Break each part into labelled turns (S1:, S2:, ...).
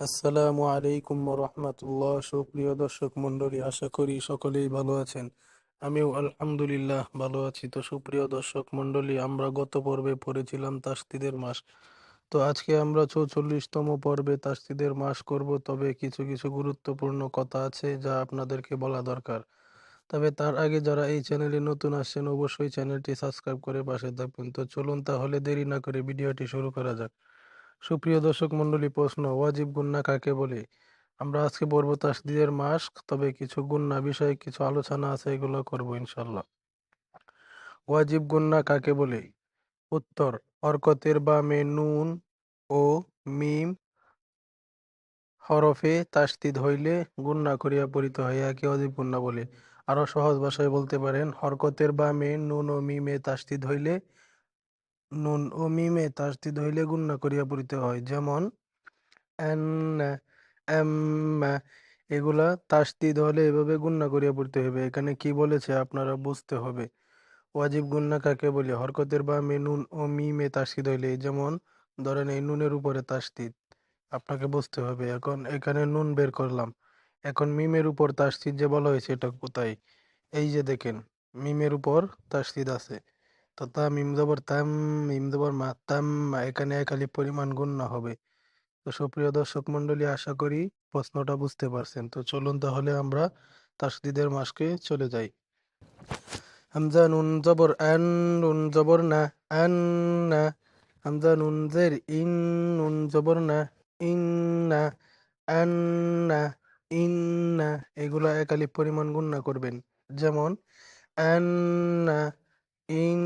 S1: আসসালামু আলাইকুম রহমতুল্লাহ। সুপ্রিয় দর্শক মণ্ডলী, আশা করি সকলেই ভালো আছেন। আমিও আলহামদুলিল্লাহ ভালো আছি। তো সুপ্রিয় দর্শক মণ্ডলী, আমরা গত পর্বে পড়েছিলাম তাসতিদের মাস। তো আজকে আমরা চৌচল্লিশতম পর্বে তাসতিদের মাস করব, তবে কিছু কিছু গুরুত্বপূর্ণ কথা আছে যা আপনাদেরকে বলা দরকার। তবে তার আগে যারা এই চ্যানেলে নতুন আসছেন, অবশ্যই চ্যানেলটি সাবস্ক্রাইব করে পাশে থাকবেন। তো চলুন তাহলে দেরি না করে ভিডিওটি শুরু করা যাক। সুপ্রিয় দর্শক মণ্ডলী, প্রশ্ন, ওয়াজিব গুন্না কাকে বলে? আমরা আজকে পড়ব তাসদিদের মাস তবে কিছু গুন্না বিষয়ে কিছু আলোচনা আছে, এগুলো করব ইনশাল্লাহ ওয়াজিব গুন্না কাকে বলে? উত্তর হরকতের বামে নুন ও মিম হরফে তাসদিদ হইলে গুন্না করিয়া পড়িতে হয়, একে অজিব গুন্না বলে। আরও সহজ ভাষায় বলতে পারেন হরকতের বামে নুন ও মিমে তাসদিদ হইলে নুন ও মিমে তাসদিদ হইলে গুন্না করিয়া পড়িতে হয়। যেমন এগুলা তাসদিদ হলে এভাবে গুন্না করিয়া পড়তে হবে এখানে কি বলেছে আপনারা বুঝতে হবে। ওয়াজিব গুন্না কাকে বলে? হরকতের বামে নুন ও মিমে তাসদিদ হইলে যেমন, ধরেন এই নুনের উপরে তাসদিদ আপনাকে বুঝতে হবে, এখন এখানে নুন বের করলাম। এখন মিমের উপর তাসদিদ যে বলা হয়েছে, এটা কোথায়? এই যে দেখেন, মিমের উপর তাসদিদ আছে। তো তা মিম জবর তাম মিম জবর মা এখানে একালি পরিমাণ গুন্না হবে। তো সুপ্রিয় দর্শক মন্ডলী আশা করি প্রশ্নটা বুঝতে পারছেন। তো চলুন তাহলে আমরা তাসদিদের মাসকে চলে যাই। হামজা নুন জবর আন নুন জবর না, আন না। হামজা নুন জের ইন নুন জবর না, ইন না, আন না, ইন না। এগুলা একালি পরিমাণ গুণনা করবেন। যেমন, আন না ইন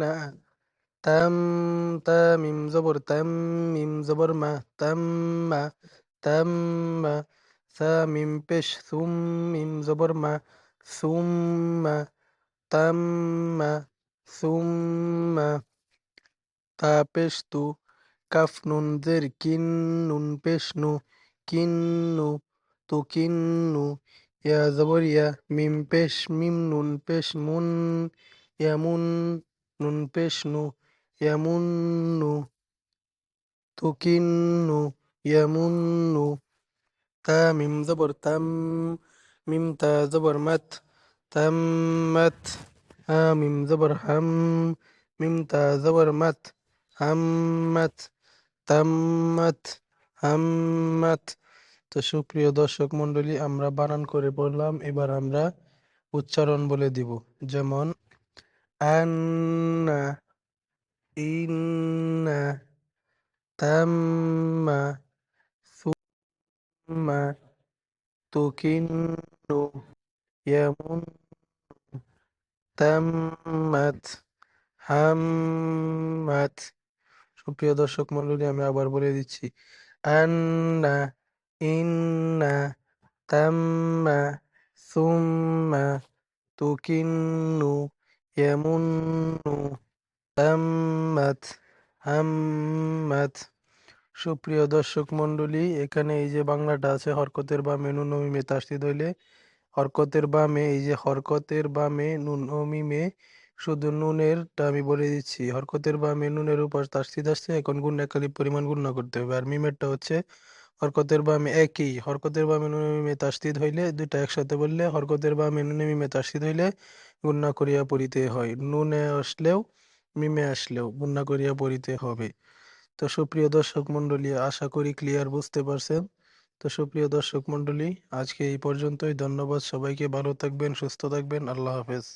S1: না তাম তা মিম জবর তাম মিম জবর মা তাম মা তাম মা সা মিম পেশ সুম মিম জবর মা সুম মা তাম মা সুম মা তা পেশ তু কাফ নুন জের কিন নুন পেশ নু কিন্নু তু কিন্নু ইয়া জবর ইয়া পেশ মিম নুন পেশ মুন ইয়ামুন নুন পেশ নু ইয়ামুন্নু তুকিন্নু ইয়ামুন্নু তা মিম জবর তাম, মিম তা জবর মাত তাম্মাত হা মিম জবর হাম, মিম তা জবর মাত হাম্মাত তাম্মাত হাম্মাত তো সুপ্রিয় দর্শক মণ্ডলী, আমরা বানান করে পড়লাম এবার আমরা উচ্চারণ বলে দিব। যেমন আন্না ইন্না তাম্মা সুম্মা তুকিন্নু ইয়ামুন তাম্মাত হাম্মাত সুপ্রিয় দর্শক মণ্ডলী, আমি আবার বলে দিচ্ছি। আন্না ইন্না তাম্মা সুম্মা তুকিন্নু ইয়ামুন্নু তাম্মাত হাম্মাত সুপ্রিয় দর্শক মণ্ডলী, এখানে এই যে বাংলাটা আছে, হরকতের বামে নুন ও মিমে তাসদিদ হইলে, হরকতের বামে, এই যে হরকতের বামে নুন ও মিমে, শুধু নুনেরটা আমি বলে দিচ্ছি। হরকতের বামে নুনের উপর তাসদিদ আসছে, এখন গুণ একালি পরিমাণ গুণনা করতে হবে। আর মিমেরটা হচ্ছে, হরকতের বামে একই। হরকতের বা বামে নুনে মিমে তাসদিদ হইলে, দুইটা একসাথে বললে, হরকতের বামে নুনে মিমে তাসদিদ হইলে গুণনা করিয়া পড়িতে হয়। নুনে আসলেও মিমে আসলেও গুণনা করিয়া পড়িতে হবে। তো সুপ্রিয় দর্শক মণ্ডলী, আশা করি ক্লিয়ার বুঝতে পারছেন। তো সুপ্রিয় দর্শক মণ্ডলী, আজকে এই পর্যন্তই। ধন্যবাদ সবাইকে। ভালো থাকবেন, সুস্থ থাকবেন। আল্লাহ হাফেজ।